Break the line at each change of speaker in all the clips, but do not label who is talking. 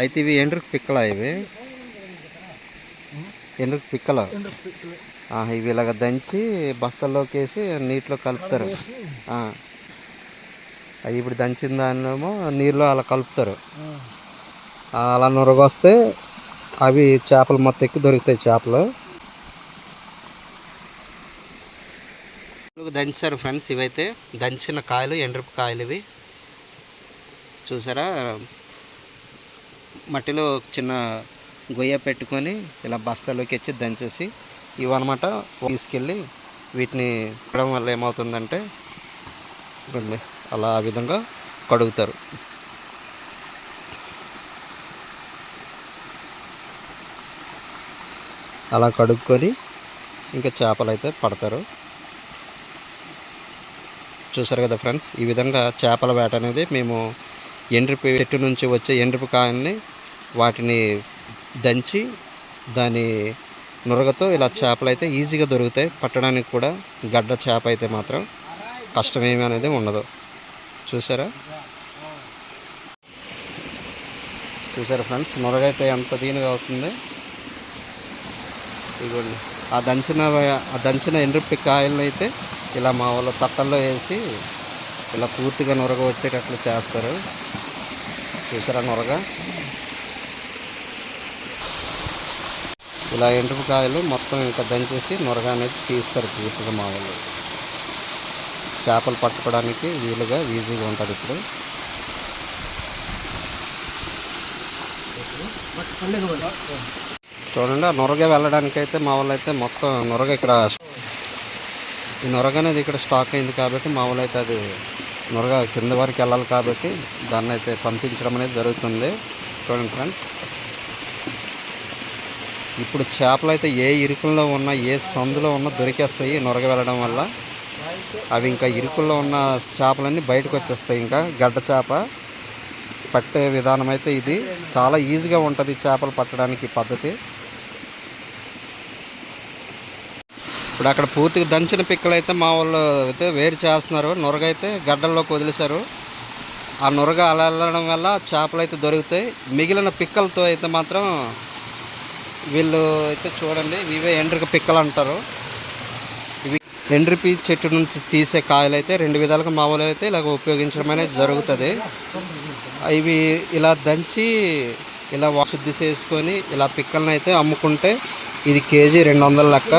అయితే ఇవి ఎండ్రికి పిక్కలా ఇవి? ఎండ్రికి పిక్కలా? ఇవి ఇలాగ దంచి బస్తాల్లోకి వేసి నీటిలో కలుపుతారు. అవి ఇప్పుడు దంచిన దాన్నేమో నీరులో అలా కలుపుతారు. అలా నురగొస్తే అవి చేపలు మొత్తం ఎక్కి దొరుకుతాయి చేపలు. దంచారు ఫ్రెండ్స్ ఇవైతే. దంచిన కాయలు ఎండ్రపు కాయలు ఇవి. చూసారా? మట్టిలో చిన్న గొయ్య పెట్టుకొని ఇలా బస్తాలోకి వచ్చి దంచేసి ఇవన్నమాట తీసుకెళ్ళి వీటిని ఇవ్వడం వల్ల ఏమవుతుందంటే అలా ఆ విధంగా కడుగుతారు. అలా కడుక్కొని ఇంకా చేపలు అయితే పడతారు. చూసారు కదా ఫ్రెండ్స్ ఈ విధంగా చేపల వేట అనేది మేము ఎండ్రిపి చెట్టు నుంచి వచ్చే ఎండ్రిపి కాయల్ని వాటిని దంచి దాని నురగతో ఇలా చేపలు అయితే ఈజీగా దొరుకుతాయి. పట్టడానికి కూడా గడ్డ చేప అయితే మాత్రం కష్టమేమి అనేది ఉండదు. చూసారా? చూసారా ఫ్రెండ్స్? నురగ అయితే ఎంత దీనిగా అవుతుంది? ఇదిగోండి. ఆ దంచిన ఆ దంచిన ఎండ్రిపి కాయలను అయితే ఇలా మా వాళ్ళు తట్టల్లో వేసి ఇలా పూర్తిగా నురగ వచ్చేటట్లు చేస్తారు. చూసారా నురగ? ఇలా ఎండ్రిపి కాయలు మొత్తం ఇంకా దంచేసి నురగ అనేది తీస్తారు పూర్తిగా మా వాళ్ళు చేపలు పట్టుకోవడానికి వీలుగా ఈజీగా ఉంటుంది ఇప్పుడు. చూడండి ఆ నొరగ వెళ్ళడానికి అయితే మా వాళ్ళు అయితే మొత్తం నొరగ ఇక్కడ ఈ నొరగ అనేది ఇక్కడ స్టాక్ అయింది కాబట్టి మా వాళ్ళు అయితే అది నొరగ కింద వరకు వెళ్ళాలి కాబట్టి దాన్ని అయితే పంపించడం అనేది జరుగుతుంది. చూడండి ఫ్రెండ్స్. ఇప్పుడు చేపలు అయితే ఏ ఇరుకుల్లో ఉన్నా ఏ సందులో ఉన్నా దొరికేస్తాయి నొరగ వెళ్ళడం వల్ల. అవి ఇంకా ఇరుకుల్లో ఉన్న చేపలన్నీ బయటకు వచ్చేస్తాయి ఇంకా. గడ్డ చేప పట్టే విధానం అయితే ఇది. చాలా ఈజీగా ఉంటుంది చేపలు పట్టడానికి పద్ధతి. ఇప్పుడు అక్కడ పూర్తిగా దంచిన పిక్కలు అయితే మా వాళ్ళు అయితే వేరు చేస్తున్నారు. నొరగ అయితే గడ్డల్లోకి వదిలేశారు. ఆ నొరగ అలా వెళ్ళడం వల్ల చేపలు అయితే దొరుకుతాయి. మిగిలిన పిక్కలతో అయితే మాత్రం వీళ్ళు అయితే చూడండి ఇవే ఎండ్రిక పిక్కలు అంటారు. ఇవి ఎండ్రిపి చెట్టు నుంచి తీసే కాయలు అయితే రెండు విధాలుగా మామూలు అయితే ఇలాగ ఉపయోగించడం అనేది జరుగుతుంది. ఇవి ఇలా దంచి ఇలా శుద్ధి చేసుకొని ఇలా పిక్కలను అయితే అమ్ముకుంటే ఇది కేజీ రెండు వందల లెక్క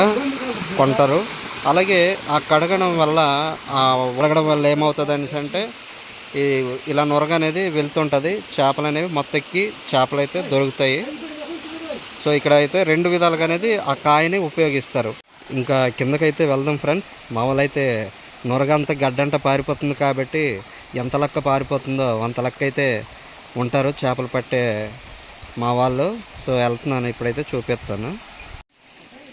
కొంటారు. అలాగే ఆ కడగడం వల్ల ఆ ఉడగడం వల్ల ఏమవుతుంది అనేసి అంటే ఈ ఇలా నొరగ అనేది వెళ్తుంటుంది చేపలు అనేవి మొత్తెక్కి చేపలు అయితే దొరుకుతాయి. సో ఇక్కడ అయితే రెండు విధాలుగా అనేది ఆ కాయని ఉపయోగిస్తారు. ఇంకా కిందకైతే వెళ్దాం ఫ్రెండ్స్. మామూలు అయితే నొరగంత గడ్డంట పారిపోతుంది కాబట్టి ఎంత లెక్క పారిపోతుందో అంత లెక్క అయితే ఉంటారు చేపలు పట్టే మా వాళ్ళు. సో వెళ్తున్నాను ఇప్పుడైతే చూపిస్తాను.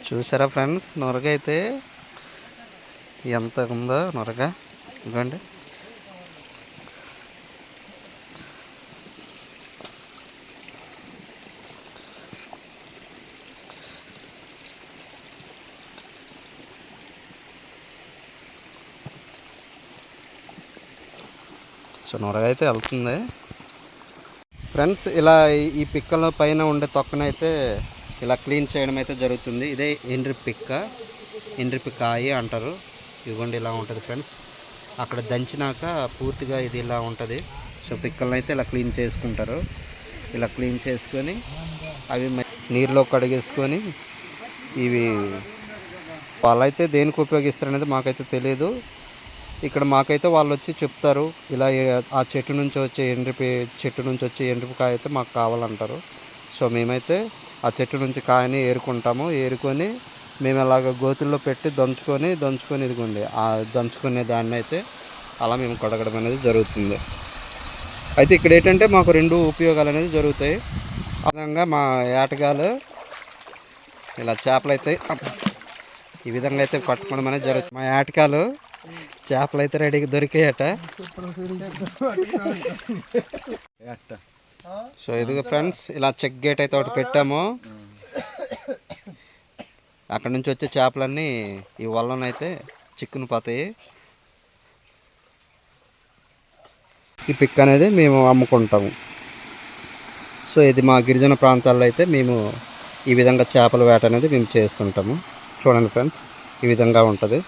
చూసారా ఫ్రెండ్స్ నొరగ అయితే ఎంత ఉందో నొరగ. ఇవ్వండి సో నొరగ అయితే వెళ్తుంది. ఫ్రెండ్స్ ఇలా ఈ- పిక్కల పైన ఉండే తొక్కనైతే ఇలా క్లీన్ చేయడం అయితే జరుగుతుంది. ఇదే ఎండ్రి పిక్క. ఎండ్రి పిక్కాయి అంటారు. ఇవ్వండి ఇలా ఉంటుంది ఫ్రెండ్స్. అక్కడ దంచినాక పూర్తిగా ఇది ఇలా ఉంటుంది. సో పిక్కలను అయితే ఇలా క్లీన్ చేసుకుంటారు. ఇలా క్లీన్ చేసుకొని అవి మ- నీరులో కడిగేసుకొని ఇవి వాళ్ళైతే దేనికి ఉపయోగిస్తారు అనేది మాకైతే తెలియదు ఇక్కడ మాకైతే వాళ్ళు వచ్చి చెప్తారు ఇలా ఆ చెట్టు నుంచి వచ్చే ఎండ్రిపి చెట్టు నుంచి వచ్చే ఎండ్రిపికాయ అయితే మాకు కావాలంటారు. సో మేమైతే ఆ చెట్టు నుంచి కాయని ఏరుకుంటాము. ఏరుకొని మేము అలాగ గోతుల్లో పెట్టి దంచుకొని దంచుకొని ఇదిగోండి ఆ దంచుకునే దాన్ని అయితే అలా మేము కడగడం అనేది జరుగుతుంది. అయితే ఇక్కడ ఏంటంటే మాకు రెండు ఉపయోగాలు అనేది జరుగుతాయి. ఆ విధంగా మా ఏటగాలు ఇలా చేపలు అయితే ఈ విధంగా అయితే పట్టుకోవడం అనేది జరుగుతుంది. మా ఏటకాలు చేపలు అయితే రెడీగా దొరికాయట. సో ఇదిగో ఫ్రెండ్స్ ఇలా చెక్ గేట్ అయితే ఒకటి పెట్టాము. అక్కడ నుంచి వచ్చే చేపలన్నీ ఈ వల్లనైతే చిక్కుని పోతాయి. ఈ పిక్ అనేది మేము అమ్ముకుంటాము. సో ఇది మా గిరిజన ప్రాంతాల్లో అయితే మేము ఈ విధంగా చేపల వేట అనేది మేము చేస్తుంటాము. చూడండి ఫ్రెండ్స్ ఈ విధంగా ఉంటుంది.